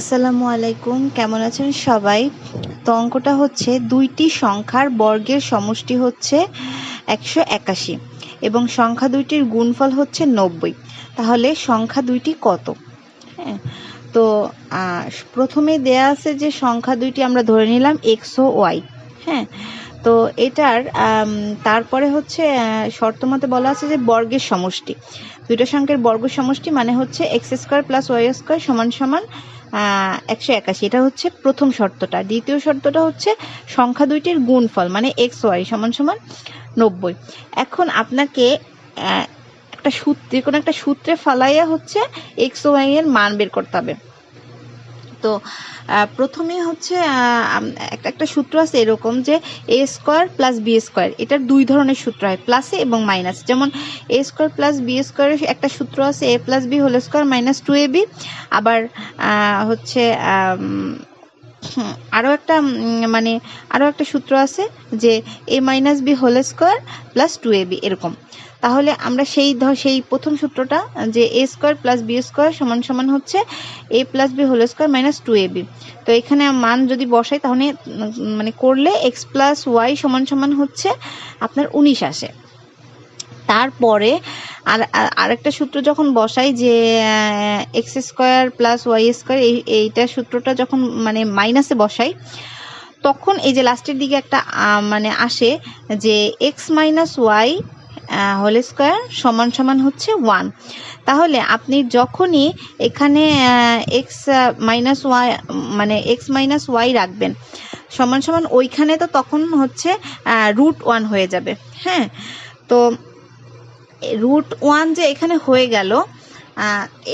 আসসালামু আলাইকুম কেমন আছেন সবাই? তো অঙ্কটা হচ্ছে দুইটি সংখ্যার বর্গের সমষ্টি হচ্ছে একশো একাশি এবং সংখ্যা দুইটির গুণফল হচ্ছে নব্বই। তাহলে সংখ্যা দুইটি কত? হ্যাঁ তো প্রথমে দেয়া আছে যে সংখ্যা দুইটি আমরা ধরে নিলাম এক্স ওয়াই। হ্যাঁ তো এটার তারপরে হচ্ছে আহ, শর্ত মতে বলা আছে যে বর্গের সমষ্টি। দুইটা সংখ্যার বর্গ সমষ্টি মানে হচ্ছে x square plus y square সমান সমান একশো একাশি। এটা হচ্ছে প্রথম শর্তটা। দ্বিতীয় শর্তটা হচ্ছে সংখ্যা দুইটির গুণফল মানে এক্স ওয়াই সমান সমান নব্বই। এখন আপনাকে একটা সূত্রে, কোনো একটা সূত্রে ফালাইয়া হচ্ছে এক্স ওয়াই এর মান বের করতে হবে। তো প্রথমে হচ্ছে একটা একটা সূত্র আছে এরকম যে A square plus B square এটার দুই ধরনের সূত্র হয় প্লাসে এবং মাইনাস যেমন এ স্কোয়ার প্লাস বি স্কোয়ারের একটা সূত্র আছে A plus B whole square minus two A B আবার হচ্ছে আরও একটা মানে আরও একটা সূত্র আছে যে A minus B whole square plus two A B এরকম। তাহলে আমরা সেই, ধর সেই প্রথম সূত্রটা, যে A square plus B square সমান সমান হচ্ছে A plus B whole square minus two A B তো এখানে মান যদি বসাই, তাহলে মানে করলে এক্স প্লাস ওয়াই সমান সমান হচ্ছে আপনার উনিশ আসে। তারপরে আর, আর- আরেকটা সূত্র যখন বসাই যে x square plus y square এই, এইটা সূত্রটা যখন মানে মাইনাসে বসাই, তখন এই যে লাস্টের দিকে একটা মানে আসে যে x minus y whole square সমান সমান হচ্ছে ওয়ান তাহলে আপনি যখনই এখানে এক্স মাইনাস ওয়াই মানে এক্স মাইনাস ওয়াই রাখবেন, সমান সমান ওইখানে তো তখন হচ্ছে রুট ওয়ান হয়ে যাবে। হ্যাঁ? তো রুট ওয়ান যে এখানে হয়ে গেল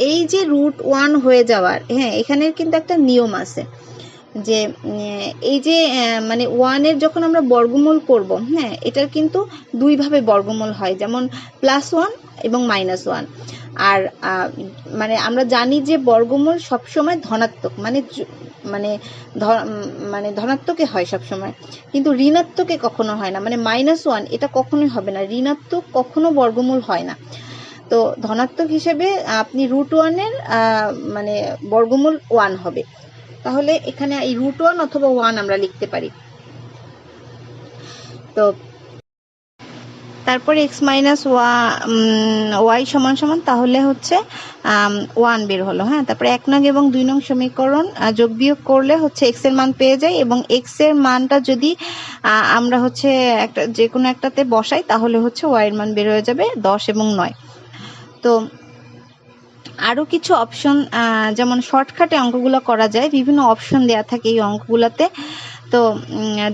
এই যে রুট ওয়ান হয়ে যাওয়ার হ্যাঁ এখানের কিন্তু একটা নিয়ম আছে। যে এই যে মানে ওয়ানের যখন আমরা বর্গমূল করব হ্যাঁ এটার কিন্তু দুইভাবে বর্গমূল হয়, যেমন প্লাস ওয়ান এবং মাইনাস ওয়ান আর মানে আমরা জানি যে বর্গমূল সবসময় ধনাত্মক মানে মানে মানে ধনাত্মকে হয় সবসময়, কিন্তু ঋণাত্মকে কখনো হয় না মানে মাইনাস ওয়ান এটা কখনোই হবে না, ঋণাত্মক কখনো বর্গমূল হয় না। তো ধনাত্মক হিসেবে আপনি রুট ওয়ানের মানে বর্গমূল ওয়ান হবে। তাহলে এখানে এই রুট ওয়ান অথবা ওয়ান আমরা লিখতে পারি। তো তারপরে এক্স মাইনাস ওয়াই সমান সমান, তাহলে হচ্ছে ওয়ান বের হলো হ্যাঁ? তারপরে এক নং এবং দুই নং সমীকরণ যোগ বিয়োগ করলে হচ্ছে এক্সের মান পেয়ে যাই এবং এক্সের মানটা যদি আমরা হচ্ছে একটা যে কোনো একটাতে বসাই, তাহলে হচ্ছে ওয়াই এর মান বের হয়ে যাবে দশ এবং নয়। তো আরও কিছু অপশন যেমন শর্টকাটে অঙ্কগুলো করা যায়, বিভিন্ন অপশন দেয়া থাকে এই অঙ্কগুলোতে। তো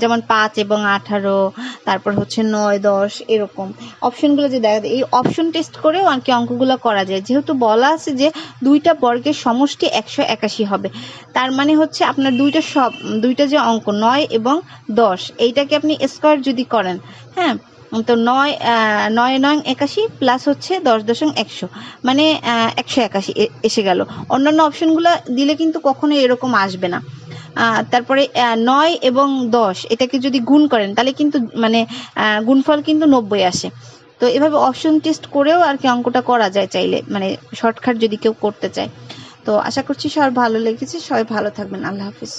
যেমন পাঁচ এবং আঠারো, তারপর হচ্ছে নয়, দশ, এরকম। অপশনগুলো যে দেখা এই অপশন টেস্ট করেও আর কি অঙ্কগুলো করা যায়। যেহেতু বলা আছে যে দুইটা বর্গের সমষ্টি একশো একাশি হবে। তার মানে হচ্ছে আপনার দুইটা সব দুইটা যে অঙ্ক, নয় এবং দশ, এইটাকে আপনি স্কোয়ার যদি করেন হ্যাঁ তো নয় নয় নয় একাশি প্লাস হচ্ছে দশ দশম একশো। মানে একশো একাশি এসে গেল। অন্যান্য অপশনগুলো দিলে কিন্তু কখনো এরকম আসবে না। তারপরে নয় এবং দশ, এটাকে যদি গুণ করেন, তাহলে কিন্তু মানে গুণফল কিন্তু নব্বই আসে। তো এভাবে অপশন টেস্ট করেও আর কি অঙ্কটা করা যায় চাইলে মানে শর্টকাট যদি কেউ করতে চায়। তো আশা করছি সবার ভালো লেগেছে। সবাই ভালো থাকবেন। আল্লাহ হাফিজ।